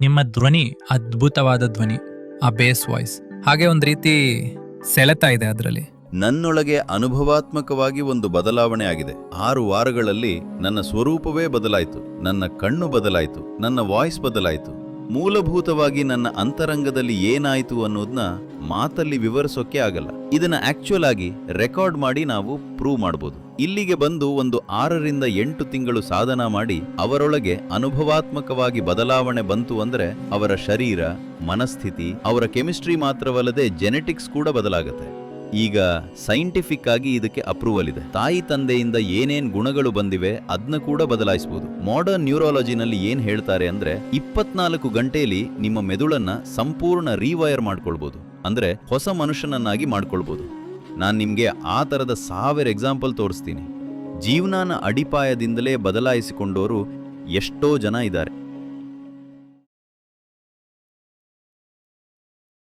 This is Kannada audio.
ನಿಮ್ಮ ಧ್ವನಿ, ಅದ್ಭುತವಾದ ಧ್ವನಿ, ಆ ಬೇಸ್ ವಾಯ್ಸ್ ಹಾಗೆ ಒಂದು ರೀತಿ ಸೆಳೆತಾ ಇದೆ ಅದರಲ್ಲಿ. ನನ್ನೊಳಗೆ ಅನುಭವಾತ್ಮಕವಾಗಿ ಒಂದು ಬದಲಾವಣೆ ಆಗಿದೆ. ಆರು ವಾರಗಳಲ್ಲಿ ನನ್ನ ಸ್ವರೂಪವೇ ಬದಲಾಯಿತು. ನನ್ನ ಕಣ್ಣು ಬದಲಾಯಿತು. ನನ್ನ ವಾಯ್ಸ್ ಬದಲಾಯಿತು. ಮೂಲಭೂತವಾಗಿ ನನ್ನ ಅಂತರಂಗದಲ್ಲಿ ಏನಾಯಿತು ಅನ್ನೋದನ್ನ ಮಾತಲ್ಲಿ ವಿವರಿಸೋಕೆ ಆಗಲ್ಲ. ಇದನ್ನ ಆಕ್ಚುಯಲ್ ಆಗಿ ರೆಕಾರ್ಡ್ ಮಾಡಿ ನಾವು ಪ್ರೂವ್ ಮಾಡ್ಬೋದು. ಇಲ್ಲಿಗೆ ಬಂದು ಒಂದು ಆರರಿಂದ ಎಂಟು ತಿಂಗಳು ಸಾಧನ ಮಾಡಿ ಅವರೊಳಗೆ ಅನುಭವಾತ್ಮಕವಾಗಿ ಬದಲಾವಣೆ ಬಂತು ಅಂದರೆ ಅವರ ಶರೀರ, ಮನಸ್ಥಿತಿ, ಅವರ ಕೆಮಿಸ್ಟ್ರಿ ಮಾತ್ರವಲ್ಲದೆ ಜೆನೆಟಿಕ್ಸ್ ಕೂಡ ಬದಲಾಗುತ್ತೆ. ಈಗ ಸೈಂಟಿಫಿಕ್ ಆಗಿ ಇದಕ್ಕೆ ಅಪ್ರೂವಲ್ ಇದೆ. ತಾಯಿ ತಂದೆಯಿಂದ ಏನೇನ್ ಗುಣಗಳು ಬಂದಿವೆ ಅದನ್ನ ಕೂಡ ಬದಲಾಯಿಸಬಹುದು ಮಾಡರ್ನ್ ನ್ಯೂರಾಲಜಿನಲ್ಲಿ ಏನ್ ಹೇಳ್ತಾರೆ ಅಂದ್ರೆ ಇಪ್ಪತ್ನಾಲ್ಕು ಗಂಟೆಯಲ್ಲಿ ನಿಮ್ಮ ಮೆದುಳನ್ನ ಸಂಪೂರ್ಣ ರೀವೈರ್ ಮಾಡ್ಕೊಳ್ಬಹುದು ಅಂದ್ರೆ ಹೊಸ ಮನುಷ್ಯನನ್ನಾಗಿ ಮಾಡ್ಕೊಳ್ಬಹುದು ನಾನು ನಿಮಗೆ ಆ ಥರದ ಸಾವಿರ ಎಕ್ಸಾಂಪಲ್ ತೋರಿಸ್ತೀನಿ. ಜೀವನಾನ ಅಡಿಪಾಯದಿಂದಲೇ ಬದಲಾಯಿಸಿಕೊಂಡವರು ಎಷ್ಟೋ ಜನ ಇದ್ದಾರೆ.